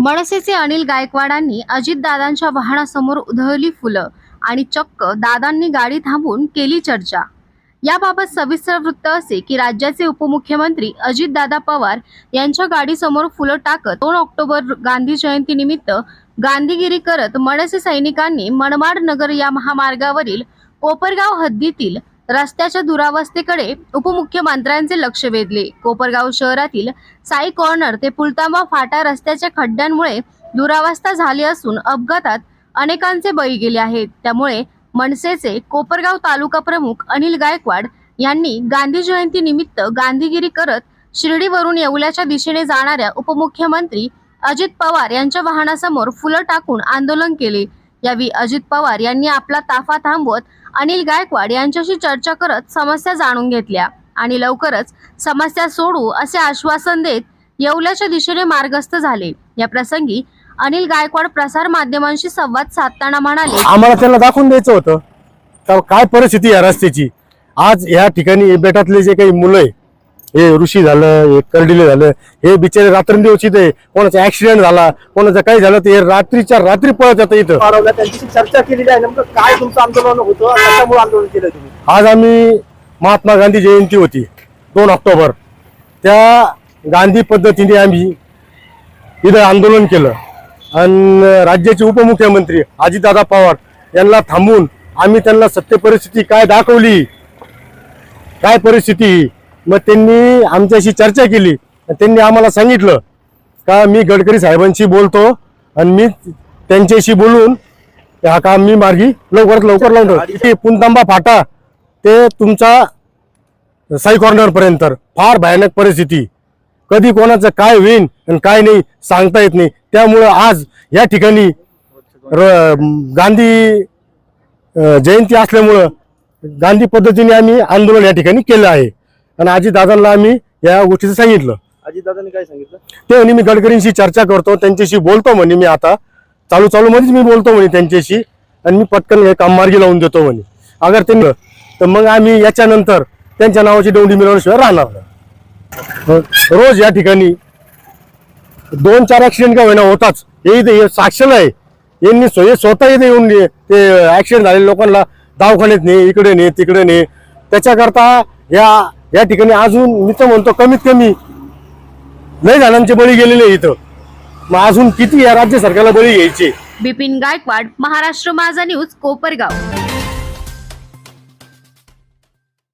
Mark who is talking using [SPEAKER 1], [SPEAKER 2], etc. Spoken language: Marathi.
[SPEAKER 1] मनसेचे अनिल गायकवाडांनी अजितदादांच्या वाहनासमोर उधळली फुलं आणि चक्क दादांनी गाडी थांबवून केली चर्चा. याबाबत सविस्तर वृत्त असे की राज्याचे उपमुख्यमंत्री अजितदादा पवार यांच्या गाडीसमोर फुलं टाकत दोन ऑक्टोबर गांधी जयंतीनिमित्त गांधीगिरी करत मनसे सैनिकांनी मनमाड नगर या महामार्गावरील कोपरगाव हद्दीतील रस्त्याच्या दुरावस्थेकडे उपमुख्यमंत्र्यांचे लक्ष वेधले. कोपरगाव शहरातील साई कॉर्नर ते पुलतांबा फाटा रस्त्याच्या खड्ड्यांमुळे दुरावस्था झाली असून अपघातात अनेकांचे बळी गेले आहेत. त्यामुळे मनसेचे कोपरगाव तालुका प्रमुख अनिल गायकवाड यांनी गांधी जयंती निमित्त गांधीगिरी करत शिर्डीवरून येवल्याच्या दिशेने जाणाऱ्या उपमुख्यमंत्री अजित पवार यांच्या वाहनासमोर फुलं टाकून आंदोलन केले. यावेळी अजित पवार यांनी आपला ताफा थांबवत अनिल गायकवाड यांच्याशी चर्चा करत समस्या जाणून घेतल्या. आणि लवकरच समस्या सोडू असे आश्वासन देत येवल्याच्या दिशेने मार्गस्थ झाले. या प्रसंगी अनिल गायकवाड प्रसार माध्यमांशी संवाद साधताना म्हणाले
[SPEAKER 2] आम्हाला त्यांना दाखवून द्यायचं होतं. तर काय परिस्थिती आहे रस्त्याची? आज या ठिकाणी बेटातले जे काही मुलं आहे हे ऋषी झालं हे कर्डिले झालं हे बिचारे रात्रंदिवस इथे कोणाचा ऍक्सिडेंट झाला कोणाचं काही झालं हे रात्रीच्या रात्री पळत येतं इथं.
[SPEAKER 3] वाढवला त्यांच्याशी चर्चा केलेली आहे. नेमकं काय तुमचं आंदोलन होतं कशामुळे आंदोलन केलं तुम्ही?
[SPEAKER 2] आज आम्ही महात्मा गांधी जयंती होती दोन ऑक्टोबर. त्या गांधी पद्धतीने आम्ही इथं आंदोलन केलं. आणि राज्याचे उपमुख्यमंत्री अजितदादा पवार यांना थांबून आम्ही त्यांना सत्य परिस्थिती काय दाखवली काय परिस्थिती मग त्यांनी आमच्याशी चर्चा केली. त्यांनी आम्हाला सांगितलं का मी गडकरी साहेबांशी बोलतो आणि मी त्यांच्याशी बोलून हा काम मी मार्गी लवकरात लवकर लावून पुनतांबा फाटा ते तुमचा साई कॉर्नर पर्यंत फार भयानक परिस्थिती. कधी कोणाचं काय होईल आणि काय नाही सांगता येत नाही. त्यामुळं आज या ठिकाणी गांधी जयंती असल्यामुळं गांधी पद्धतीने आम्ही आंदोलन या ठिकाणी केलं आहे. आणि आजी दादांना आम्ही या गोष्टीचं सांगितलं.
[SPEAKER 3] अजितदादांनी काय सांगितलं?
[SPEAKER 2] ते म्हणे मी गडकरींशी चर्चा करतो त्यांच्याशी बोलतो म्हणे मी आता. चालू चालू मध्येच मी बोलतो म्हणे त्यांच्याशी. आणि मी पटकन हे काम मार्गी लावून देतो म्हणे. अगर त्यांनी तर मग आम्ही याच्यानंतर त्यांच्या नावाची डोंडी मिळवल्याशिवाय राहणार नाही. रोज या ठिकाणी दोन चार ऍक्सिडेंट का होईना होताच. हे इथे हे साक्षर आहे. यांनी स्व- हे स्वतः इथे येऊन ने- ते ऍक्सिडेंट झालेल्या लोकांना दवाखान्यात ने इकडे ने तिकडे ने. त्याच्याकरता या या ठिकाणी अजून मी तर म्हणतो कमीत कमी लय जणांचे बळी गेलेले इथं. मग अजून किती या राज्य सरकारला बळी घ्यायचे?
[SPEAKER 1] बिपिन गायकवाड महाराष्ट्र माझा न्यूज कोपरगाव.